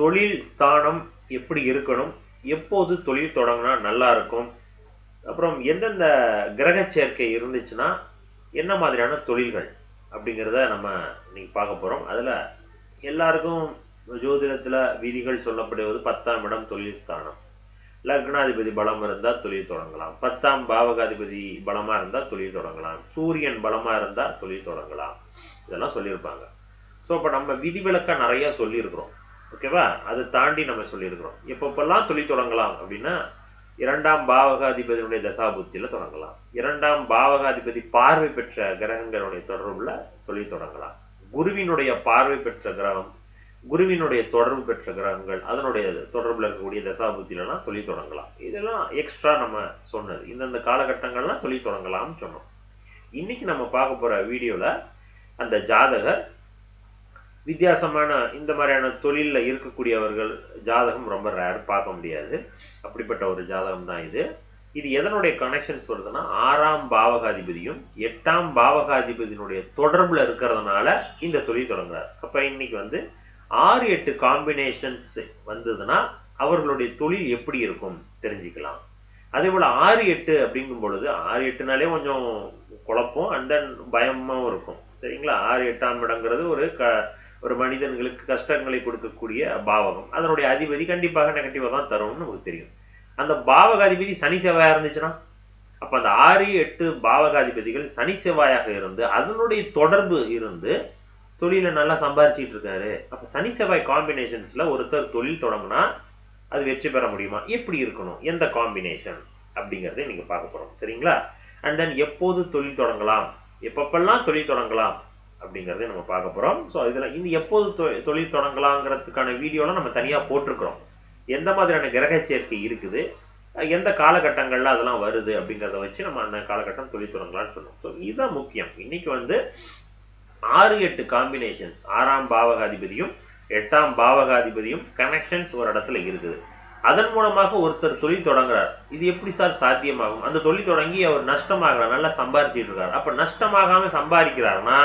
தொழில் ஸ்தானம் எப்படி இருக்கணும்? எப்போது தொழில் தொடங்கினா நல்லா இருக்கும்? அப்புறம் எந்தெந்த கிரக சேர்க்கை இருந்துச்சுன்னா என்ன மாதிரியான தொழில்கள் அப்படிங்கிறத நம்ம இன்னைக்கு பார்க்க போறோம். அதில் எல்லாருக்கும் ஜோதிடத்தில் விதிகள் சொல்லப்படுவது பத்தாம் இடம் தொழில் ஸ்தானம். லக்னாதிபதி பலம் இருந்தால் தொழில் தொடங்கலாம். பத்தாம் பாவகாதிபதி பலமாக இருந்தால் தொழில் தொடங்கலாம். சூரியன் பலமாக இருந்தால் தொழில் தொடங்கலாம். இதெல்லாம் சொல்லியிருப்பாங்க. ஸோ இப்போ நம்ம விதிவிலக்காக நிறைய சொல்லியிருக்கிறோம். ஓகேவா அதை தாண்டி நம்ம சொல்லியிருக்கிறோம். எப்பப்பெல்லாம் தொழில் தொடங்கலாம் அப்படின்னா இரண்டாம் பாவகாதிபதியினுடைய தசாபுத்தியில் தொடங்கலாம். இரண்டாம் பாவகாதிபதி பார்வை பெற்ற கிரகங்களுடைய தொடர்புல தொழில் தொடங்கலாம். குருவினுடைய பார்வை பெற்ற கிரகம் குருவினுடைய தொடர்பு பெற்ற கிரகங்கள் அதனுடைய தொடர்பில் இருக்கக்கூடிய தசாபுத்திலலாம் தொழில் தொடங்கலாம். இதெல்லாம் எக்ஸ்ட்ரா நம்ம சொன்னது. இந்தந்த காலகட்டங்கள்லாம் தொழில் தொடங்கலாம்னு சொன்னோம். இன்னைக்கு நம்ம பார்க்க போற வீடியோல அந்த ஜாதகர் வித்தியாசமான இந்த மாதிரியான தொழிலில் இருக்கக்கூடியவர்கள் ஜாதகம் ரொம்ப ரேர் பார்க்க முடியாது. அப்படிப்பட்ட ஒரு ஜாதகம் தான் இது. இது எதனுடைய கனெக்ஷன்ஸ் வருதுன்னா ஆறாம் பாவகாதிபதியும் எட்டாம் பாவகாதிபதியினுடைய தொடர்புல இருக்கிறதுனால இந்த தொழில் தொடங்குறார். அப்ப இன்னைக்கு வந்து ஆறு எட்டு காம்பினேஷன்ஸ் வந்ததுன்னா அவர்களுடைய தொழில் எப்படி இருக்கும் தெரிஞ்சுக்கலாம். அதே போல ஆறு எட்டு அப்படிங்கும் பொழுது ஆறு எட்டுனாலே கொஞ்சம் குழப்பம் அண்ட் தென் பயமாவும் இருக்கும். சரிங்களா? ஆறு எட்டாம் இடங்கிறது ஒரு க ஒரு மனிதன்களுக்கு கஷ்டங்களை கொடுக்கக்கூடிய பாவகம். அதனுடைய அதிபதி கண்டிப்பாக நெகட்டிவாக தான் தரும்னு நமக்கு தெரியும். அந்த பாவகாதிபதி சனி செவ்வாயாக இருந்துச்சுன்னா அப்ப அந்த ஆறு எட்டு பாவகாதிபதிகள் சனி செவ்வாயாக இருந்து அதனுடைய தொடர்பு இருந்து தொழில நல்லா சம்பாரிச்சிட்டு இருக்காரு. அப்ப சனி செவ்வாய் காம்பினேஷன்ஸ்ல ஒருத்தர் தொழில் தொடங்கினா அது வெற்றி பெற முடியுமா? எப்படி இருக்கணும்? எந்த காம்பினேஷன் அப்படிங்கிறத நீங்க பார்க்க போகிறோம் சரிங்களா? அண்ட் தென் எப்போது தொழில் தொடங்கலாம்? எப்பப்பெல்லாம் தொழில் தொடங்கலாம்? அப்படிங்கறத நம்ம பார்க்க போறோம். ஸோ இதில் இந்த எப்போது தொழில் தொடங்கலாங்கிறதுக்கான வீடியோலாம் நம்ம தனியா போட்டிருக்கிறோம். எந்த மாதிரியான கிரக சேர்க்கை இருக்குது? எந்த காலகட்டங்கள்ல அதெல்லாம் வருது அப்படிங்கிறத வச்சு நம்ம அந்த காலகட்டம் தொழில் தொடங்கலாம்னு சொன்னோம் ஸோ இதுதான் முக்கியம். இன்னைக்கு வந்து ஆறு எட்டு காம்பினேஷன்ஸ் ஆறாம் பாவகாதிபதியும் எட்டாம் பாவகாதிபதியும் கனெக்ஷன்ஸ் ஒரு இடத்துல இருக்குது. அதன் மூலமாக ஒருத்தர் தொழில் தொடங்குறார். இது எப்படி சார் சாத்தியமாகும்? அந்த தொழில் தொடங்கி அவர் நஷ்டமாகலாம் நல்லா சம்பாரிச்சிட்டு இருக்காரு. அப்ப நஷ்டமாகாம சம்பாதிக்கிறாருன்னா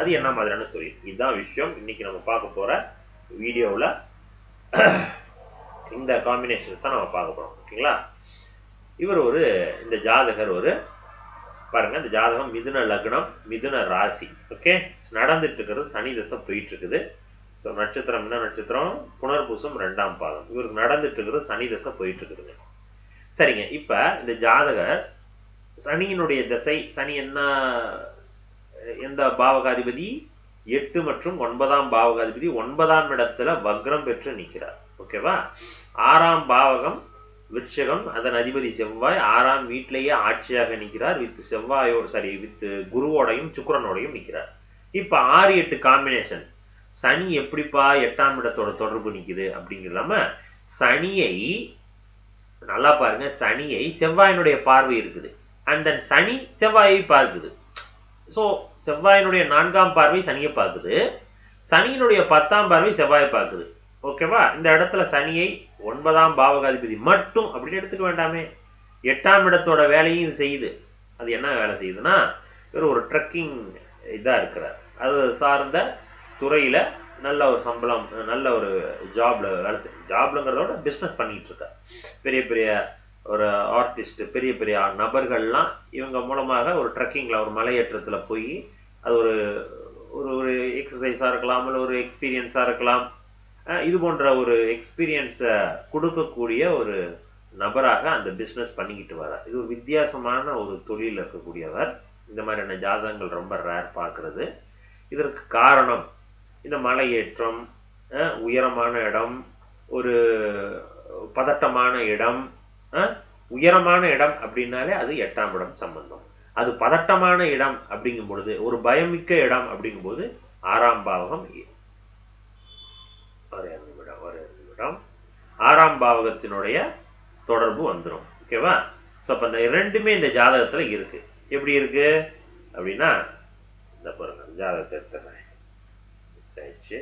அது என்ன மாதிரியான தொழில் இதுதான் விஷயம். இன்னைக்கு நம்ம பார்க்க போற வீடியோவில் இந்த காம்பினேஷன்ஸ் தான் நம்ம பார்க்க போறோம். ஓகேங்களா இவர் ஒரு இந்த ஜாதகர் ஒரு பாருங்க இந்த ஜாதகம் மிதுன லக்னம் மிதுன ராசி. ஓகே நடந்துட்டு இருக்கிறது சனி தசை போயிட்டு இருக்குது ஸோ நட்சத்திரம் என்ன நட்சத்திரம்? புனர்பூசம் ரெண்டாம் பாதம். இவருக்கு நடந்துட்டு இருக்கிறது சனி தசை போயிட்டு இருக்குதுங்க சரிங்க இப்ப இந்த ஜாதகர் சனியினுடைய திசை சனி என்ன எந்த பாவகாதிபதி எட்டு மற்றும் ஒன்பதாம் பாவகாதிபதி ஒன்பதாம் இடத்துல வக்ரம் பெற்று நிற்கிறார். ஓகேவா ஆறாம் பாவகம் விருட்சகம் அதன் அதிபதி செவ்வாய் ஆறாம் வீட்டிலேயே ஆட்சியாக நிற்கிறார். வித் செவ்வாயோ சாரி வித் குருவோடையும் சுக்கரனோடையும் நிற்கிறார். இப்ப ஆறு எட்டு காம்பினேஷன் சனி எப்படிப்பா எட்டாம் இடத்தோட தொடர்பு நிக்குது அப்படிங்கிறலாம சனியை நல்லா பாருங்க சனியை செவ்வாயினுடைய பார்வை இருக்குது. அண்ட் தென் சனி செவ்வாயை பார்க்குது. ஸோ செவ்வாயினுடைய நான்காம் பார்வை சனியை பார்க்குது. சனியினுடைய பத்தாம் பார்வை செவ்வாயை பார்க்குது. ஓகேவா இந்த இடத்துல சனியை ஒன்பதாம் பாவகாதிபதி மட்டும் அப்படின்னு எடுத்துக்க வேண்டாமே. எட்டாம் இடத்தோட வேலையும் செய்யுது. அது என்ன வேலை செய்யுதுன்னா இவர் ஒரு ட்ரக்கிங் இதாக இருக்கிறார். அது சார்ந்த துறையில் நல்ல ஒரு சம்பளம் நல்ல ஒரு ஜாப்ல வேலை செய் ஜாப்லங்கிறதோட பிஸ்னஸ் பண்ணிட்டு இருக்கார். பெரிய பெரிய ஒரு ஆர்டிஸ்ட் பெரிய பெரிய நபர்கள்லாம் இவங்க மூலமாக ஒரு ட்ரக்கிங்கில் ஒரு மலையேற்றத்தில் போய் அது ஒரு ஒரு ஒரு எக்ஸசைஸாக இருக்கலாம் இல்லை ஒரு எக்ஸ்பீரியன்ஸாக இருக்கலாம். இது போன்ற ஒரு எக்ஸ்பீரியன்ஸை கொடுக்கக்கூடிய ஒரு நபராக அந்த பிஸ்னஸ் பண்ணிக்கிட்டு வரார் இது ஒரு வித்தியாசமான ஒரு தொழில் இருக்கக்கூடியவர். இந்த மாதிரியான ஜாதகங்கள் ரொம்ப ரேர் பார்க்குறது. இதற்கு காரணம் இந்த மலையேற்றம் உயரமான இடம் ஒரு பதட்டமான இடம் உயரமான இடம் அப்படின்னாலே அது எட்டாம் இடம் சம்பந்தம். அது பதட்டமான இடம் அப்படிங்கும் பொழுது ஒரு பயமிக்க இடம் அப்படிங்கும்போது ஆறாம் பாவகம் ஒரு நிமிடம் ஒரு நிமிடம். ஆறாம் பாவகத்தினுடைய தொடர்பு வந்துடும் ஓகேவா ஸோ அப்போ இந்த ரெண்டுமே இந்த ஜாதகத்தில் இருக்கு. எப்படி இருக்கு? அப்படின்னா இந்த பாருங்க ஜாதகத்தை எடுத்துறேன் ஆயிடுச்சு.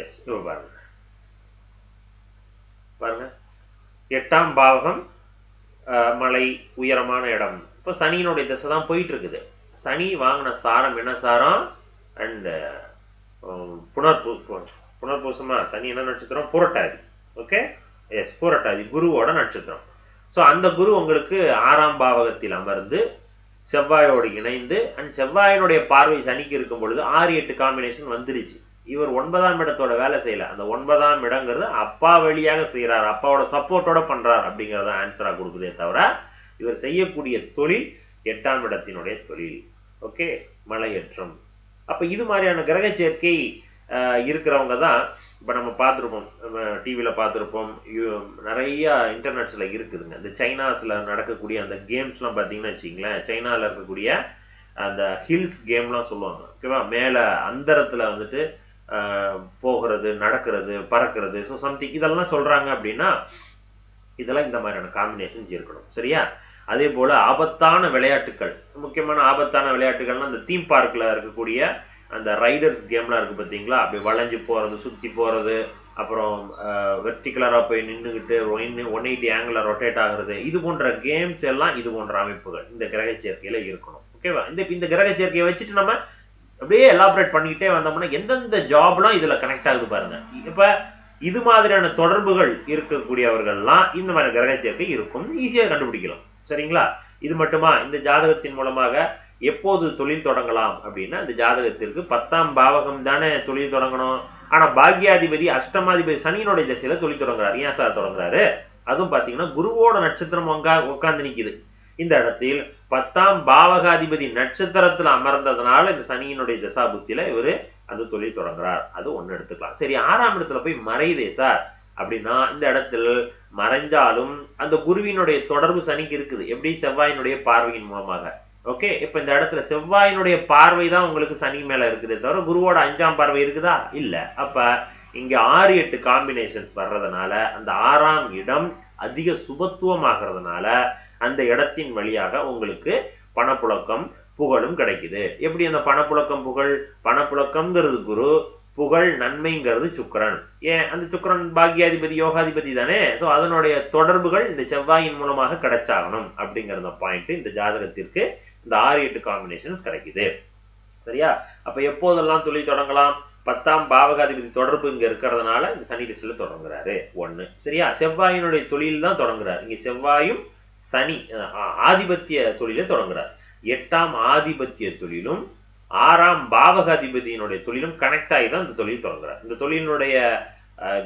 எஸ் இப்போ பாருங்க. பாருங்க. எட்டாம் பாவகம் மலை உயரமான இடம். இப்போ சனியினுடைய திசை தான் போயிட்டு இருக்குது சனி வாங்கின சாரம் என்ன சாரம்? அண்ட் புனர்பூ புனர்பூசமா? சனி என்ன நட்சத்திரம்? புரட்டாதி. ஓகே? எஸ் புரட்டாதி. குருவோட நட்சத்திரம். ஸோ அந்த குரு உங்களுக்கு ஆறாம் பாவகத்தில் அமர்ந்து செவ்வாயோடு இணைந்து அண்ட் செவ்வாயினுடைய பார்வை சனிக்கு இருக்கும் பொழுது ஆறு எட்டு காம்பினேஷன் வந்துருச்சு. இவர் ஒன்பதாம் இடத்தோட வேலை செய்யல. அந்த ஒன்பதாம் இடங்கிறது அப்பா வழியாக செய்கிறார் அப்பாவோட சப்போர்ட்டோட பண்றார் அப்படிங்கறத ஆன்சரா கொடுக்குதே தவிர இவர் செய்யக்கூடிய தொழில் எட்டாம் இடத்தினுடைய தொழில். ஓகே மலையேற்றம். அப்ப இது மாதிரியான கிரக சேர்க்கை ஆஹ், இருக்கிறவங்க தான் இப்போ நம்ம பார்த்துருப்போம். நம்ம டிவியில் பார்த்துருப்போம். நிறையா நிறைய இன்டர்நெட்ஸில் இருக்குதுங்க. இந்த சைனாஸில் நடக்கக்கூடிய அந்த கேம்ஸ்லாம் பார்த்தீங்கன்னு வச்சிங்களேன் சைனாவில் இருக்கக்கூடிய அந்த ஹில்ஸ் கேம்லாம் சொல்லுவாங்க. ஓகேவா? மேலே அந்தரத்தில் வந்துட்டு போகிறது நடக்கிறது பறக்கிறது. ஸோ சம்திங் இதெல்லாம் சொல்கிறாங்க அப்படின்னா இதெல்லாம் இந்த மாதிரியான காம்பினேஷன்ஸ் இருக்கணும். சரியா? அதே போல் ஆபத்தான விளையாட்டுகள் முக்கியமான ஆபத்தான விளையாட்டுகள்னா அந்த தீம் பார்க்கில் இருக்கக்கூடிய அந்த ரைடர்ஸ் கேம்லாம் இருக்குது பார்த்தீங்களா? அப்படி வளைஞ்சு போகிறது சுற்றி போகிறது அப்புறம் வெர்டிகுலராக போய் நின்றுக்கிட்டு ஒன் எயிட்டி ஆங்கிளில் ரொட்டேட் ஆகிறது இது போன்ற கேம்ஸ் எல்லாம் இது போன்ற அமைப்புகள் இந்த கிரக சேர்க்கையில் இருக்கணும். ஓகேவா இந்த இந்த கிரக சேர்க்கையை வச்சுட்டு நம்ம அப்படியே எலாபரேட் பண்ணிக்கிட்டே வந்தோம்னா எந்தெந்த ஜாப்லாம் இதில் கனெக்ட் ஆகுது பாருங்க. இப்போ இது மாதிரியான தொடர்புகள் இருக்கக்கூடியவர்கள்லாம் இந்த மாதிரி கிரக சேர்க்கை இருக்கும். ஈஸியாக கண்டுபிடிக்கலாம். சரிங்களா? இது மட்டுமா? இந்த ஜாதகத்தின் மூலமாக எப்போது தொழில் தொடங்கலாம் அப்படின்னா இந்த ஜாதகத்திற்கு பத்தாம் பாவகம் தானே தொழில் தொடங்கணும். ஆனா பாக்யாதிபதி அஷ்டமாதிபதி சனியினுடைய திசையில தொழில் தொடங்குறாரு. ஏன் சார் தொடங்குறாரு? அதுவும் பாத்தீங்கன்னா குருவோட நட்சத்திரம் உங்கா உட்காந்து நிக்குது. இந்த இடத்தில் பத்தாம் பாவகாதிபதி நட்சத்திரத்துல அமர்ந்ததுனால இந்த சனியினுடைய திசா புத்தியில இவரு அந்த தொழில் தொடங்குறார். அது ஒண்ணு எடுத்துக்கலாம். சரி ஆறாம் இடத்துல போய் மறையுதே சார். அப்படின்னா இந்த இடத்தில் மறைஞ்சாலும் அந்த குருவினுடைய தொடர்பு சனிக்கு இருக்குது. எப்படி? செவ்வாயினுடைய பார்வையின் மூலமாக. ஓகே? இப்ப இந்த இடத்துல செவ்வாயினுடைய பார்வை தான் உங்களுக்கு சனி மேல இருக்குதே தவிர குருவோட அஞ்சாம் பார்வை இருக்குதா? இல்ல. அப்ப இங்க ஆறு எட்டு காம்பினேஷன்ஸ் வர்றதுனால அந்த ஆறாம் இடம் அதிக சுபத்துவமாகிறதுனால அந்த இடத்தின் வழியாக உங்களுக்கு பணப்புழக்கம் புகழும் கிடைக்குது. எப்படி அந்த பணப்புழக்கம் புகழ்? பணப்புழக்கம்ங்கிறது குரு புகழ் நன்மைங்கிறது சுக்கரன். ஏன்? அந்த சுக்கரன் பாக்யாதிபதி யோகாதிபதி தானே? சோ அதனுடைய தொடர்புகள் இந்த செவ்வாயின் மூலமாக கிடைச்சாகணும் அப்படிங்கிற பாயிண்ட் இந்த ஜாதகத்திற்கு இந்த ஆறு எட்டு காம்பினேஷன்ஸ் கிடைக்குது. சரியா? அப்ப எப்போதெல்லாம் தொழில் தொடங்கலாம்? பத்தாம் பாவகாதிபதி தொடர்பு இங்க இருக்கிறதுனால இந்த சனி திசையில தொடங்குறாரு. ஒண்ணு. சரியா? செவ்வாயினுடைய தொழில் தான் தொடங்குறாரு. இங்க செவ்வாயும் சனி அஹ், ஆதிபத்திய தொழிலை தொடங்குறார். எட்டாம் ஆதிபத்திய தொழிலும் ஆறாம் பாவகாதிபதியினுடைய தொழிலும் கனெக்ட் ஆகி தான் இந்த தொழில் தொடங்குறார். இந்த தொழிலினுடைய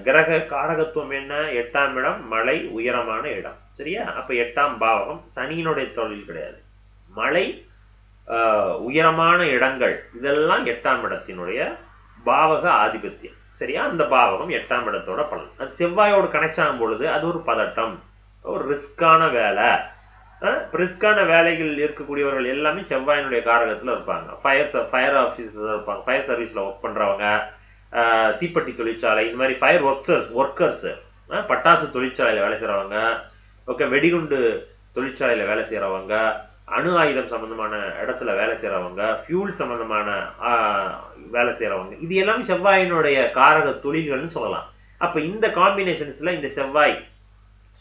கிரக காரகத்துவம் என்ன? எட்டாம் இடம் மலை உயரமான இடம். சரியா? அப்ப எட்டாம் பாவகம் சனியினுடைய தொழில் கிடையாது. மலை ஆஹ், உயரமான இடங்கள் இதெல்லாம் எட்டாம் இடத்தினுடைய பாவக ஆதிபத்தியம். சரியா? அந்த பாவகம் எட்டாம் இடத்தோட பலன். அது செவ்வாயோடு கனெக்ட் ஆகும் பொழுது அது ஒரு பதட்டம். ஒரு ரிஸ்கான வேலை. ரிஸ்கான வேலைகள் இருக்கக்கூடியவர்கள் எல்லாமே செவ்வாயினுடைய காரகத்தில் இருப்பாங்க. ஃபயர் ஃபயர் ஆஃபீஸர் இருப்பாங்க. ஃபயர் சர்வீஸில் ஒர்க் பண்ணுறவங்க தீப்பெட்டி தொழிற்சாலை இந்த மாதிரி ஃபயர் ஒர்க்கர்ஸ் ஒர்க்கர்ஸு பட்டாசு தொழிற்சாலையில் வேலை செய்கிறவங்க ஓகே வெடிகுண்டு தொழிற்சாலையில் வேலை செய்கிறவங்க அணு ஆயுதம் சம்மந்தமான இடத்துல வேலை செய்கிறவங்க ஃபியூல் சம்மந்தமான வேலை செய்கிறவங்க இது எல்லாமே செவ்வாயினுடைய காரக தொழில்கள்னு சொல்லலாம். அப்போ இந்த காம்பினேஷன்ஸில் இந்த செவ்வாய்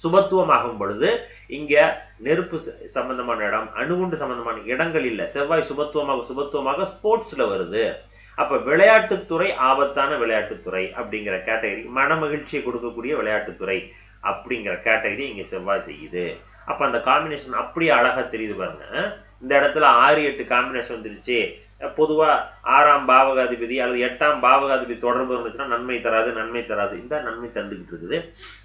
சுபத்துவமாகும் பொழுது இங்க நெருப்பு ச- சம்பந்தமான இடம் அணுகுண்டு சம்பந்தமான இடங்கள் இல்லை. செவ்வாய் சுபத்துவமாக சுபத்துவமாக ஸ்போர்ட்ஸ்ல வருது. அப்ப விளையாட்டுத்துறை ஆபத்தான விளையாட்டுத்துறை அப்படிங்கிற கேட்டகரி மன மகிழ்ச்சியை கொடுக்கக்கூடிய விளையாட்டுத்துறை அப்படிங்கிற கேட்டகரி இங்க செவ்வாய் செய்யுது. அப்ப அந்த காம்பினேஷன் அப்படியே அழகா தெரியுது பாருங்க. இந்த இடத்துல ஆறு எட்டு காம்பினேஷன் வந்துருச்சு. பொதுவா ஆறாம் பாவகாதிபதி அல்லது எட்டாம் பாவகாதிபதி தொடர்பு இருந்துச்சுன்னா நன்மை தராது நன்மை தராது. இந்த நன்மை தந்துக்கிட்டு இருக்குது.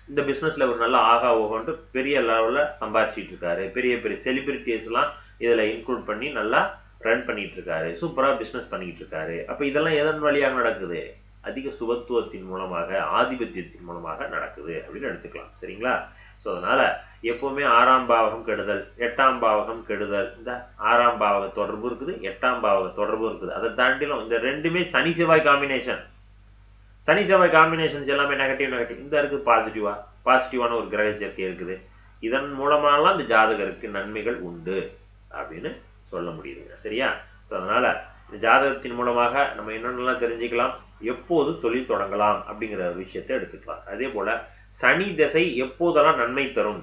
இந்த பிசினஸ்ல ஒரு நல்ல ஆகா ஓகோன்ட்டு பெரிய லெவலில் சம்பாரிச்சிட்டு இருக்காரு. பெரிய பெரிய செலிபிரிட்டிஸ் எல்லாம் இதுல இன்க்ளூட் பண்ணி நல்லா ரன் பண்ணிட்டு இருக்காரு. சூப்பரா பிசினஸ் பண்ணிக்கிட்டு இருக்காரு. அப்போ இதெல்லாம் எதன் வழியாக நடக்குது? அதிக சுபத்துவத்தின் மூலமாக ஆதிபத்தியத்தின் மூலமாக நடக்குது அப்படின்னு எடுத்துக்கலாம். சரிங்களா? ஸோ அதனால எப்பவுமே ஆறாம் பாவகம் கெடுதல் எட்டாம் பாவகம் கெடுதல். இந்த ஆறாம் பாவக தொடர்பு இருக்குது எட்டாம் பாவக தொடர்பு இருக்குது. அதை தாண்டிலும் இந்த ரெண்டுமே சனி செவ்வாய் காம்பினேஷன் சனி செவ்வாய் காம்பினேஷன்ஸ் எல்லாமே நெகட்டிவ் நெகட்டிவ் இந்த இருக்குது பாசிட்டிவா பாசிட்டிவான ஒரு கிரக சேர்க்கை இருக்குது. இதன் மூலமாலாம் இந்த ஜாதகருக்கு நன்மைகள் உண்டு அப்படின்னு சொல்ல முடியுதுங்க. சரியா? ஸோ அதனால இந்த ஜாதகத்தின் மூலமாக நம்ம என்னென்னலாம் தெரிஞ்சுக்கலாம் எப்போது தொழில் தொடங்கலாம் அப்படிங்கிற விஷயத்தை எடுத்துக்கலாம். அதே போல சனி திசை எப்போதெல்லாம் நன்மை தரும்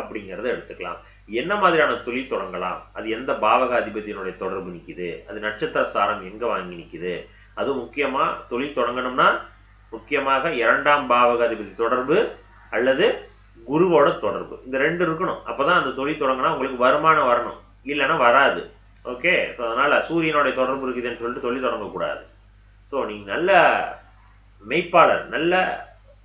அப்படிங்கிறத எடுத்துக்கலாம். என்ன மாதிரியான தொழில் தொடங்கலாம்? அது எந்த பாவகாதிபதியினுடைய தொடர்பு நிற்கிது அது நட்சத்திர சாரம் எங்கே வாங்கி நிற்கிது அது முக்கியமாக தொழில் தொடங்கணும்னா முக்கியமாக இரண்டாம் பாவகாதிபதி தொடர்பு அல்லது குருவோட தொடர்பு. இந்த ரெண்டு இருக்கணும். அப்போ தான் அந்த தொழில் தொடங்கினா உங்களுக்கு வருமானம் வரணும். இல்லைன்னா வராது. ஓகே? ஸோ அதனால் சூரியனுடைய தொடர்பு இருக்குதுன்னு சொல்லிட்டு தொழில் தொடங்கக்கூடாது. ஸோ நீங்கள் நல்ல மெய்ப்பாளர் நல்ல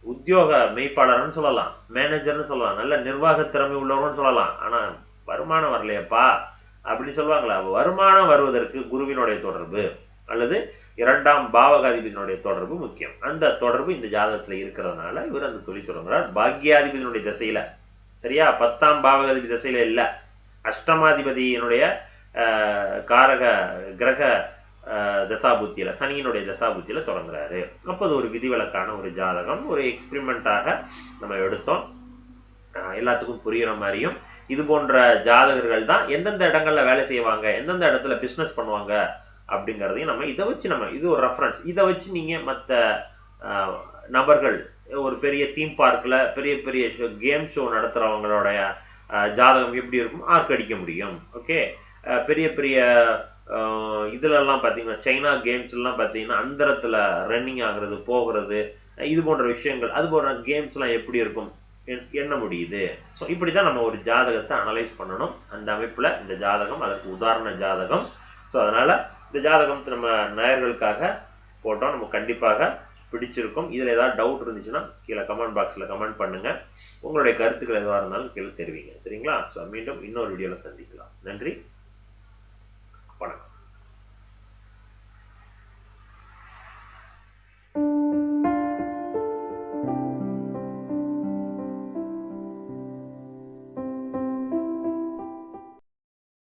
உத்தியோக மெய்ப்பாளர்னு சொல்லலாம். மேனேஜர்னு சொல்லலாம். நல்ல நிர்வாக திறமை உள்ளவர்னு சொல்லலாம். ஆனா வருமானம் வரலையப்பா அப்படின்னு சொல்லுவாங்களா. வருமானம் வருவதற்கு குருவினுடைய தொடர்பு அல்லது இரண்டாம் பாவகாதிபதியினுடைய தொடர்பு முக்கியம். அந்த தொடர்பு இந்த ஜாதகத்துல இருக்கிறதுனால இவர் அந்த தொழில் தொடங்குறார். பாக்யாதிபதியினுடைய திசையில சரியா? பத்தாம் பாவகாதிபதி திசையில இல்ல. அஷ்டமாதிபதியினுடைய ஆஹ், காரக கிரக தசாபுத்தியில சனியினுடைய தசாபுத்தியில தொடங்குறாரு. அப்போ அது ஒரு விதிவிலக்கான ஒரு ஜாதகம் ஒரு எக்ஸ்பிரிமெண்ட்டாக நம்ம எடுத்தோம். எல்லாத்துக்கும் புரியுற மாதிரியும் இது போன்ற ஜாதகர்கள் தான் எந்தெந்த இடங்கள்ல வேலை செய்வாங்க எந்தெந்த இடத்துல பிசினஸ் பண்ணுவாங்க அப்படிங்கிறதையும் நம்ம இதை வச்சு நம்ம இது ஒரு ரெஃபரன்ஸ் இதை வச்சு நீங்க மற்ற நபர்கள் ஒரு பெரிய தீம் பார்க்ல பெரிய பெரிய கேம் ஷோ நடத்துறவங்களுடைய ஆஹ், ஜாதகம் எப்படி இருக்கும் ஆர்க்கடிக்க முடியும். ஓகே பெரிய பெரிய இதுலலாம் பார்த்தீங்கன்னா சைனா கேம்ஸ்லாம் பார்த்தீங்கன்னா அந்தரத்தில் ரன்னிங் ஆகிறது போகிறது இது போன்ற விஷயங்கள் அது போன்ற கேம்ஸ்லாம் எப்படி இருக்கும்? எண்- எண்ண முடியுது? ஸோ இப்படி தான் நம்ம ஒரு ஜாதகத்தை அனலைஸ் பண்ணணும். அந்த அமைப்பில் இந்த ஜாதகம் அதற்கு உதாரண ஜாதகம். ஸோ அதனால் இந்த ஜாதகம் நம்ம நேயர்களுக்காக போட்டோம். நம்ம கண்டிப்பாக பிடிச்சிருக்கும். இதில் ஏதாவது டவுட் இருந்துச்சுன்னா கீழே கமெண்ட் பாக்ஸில் கமெண்ட் பண்ணுங்கள் உங்களுடைய கருத்துக்கள் எதுவாக இருந்தாலும் கீழே தெரிவிங்க. சரிங்களா? ஸோ மீண்டும் இன்னொரு வீடியோவில் சந்திக்கலாம். நன்றி. வணக்கம்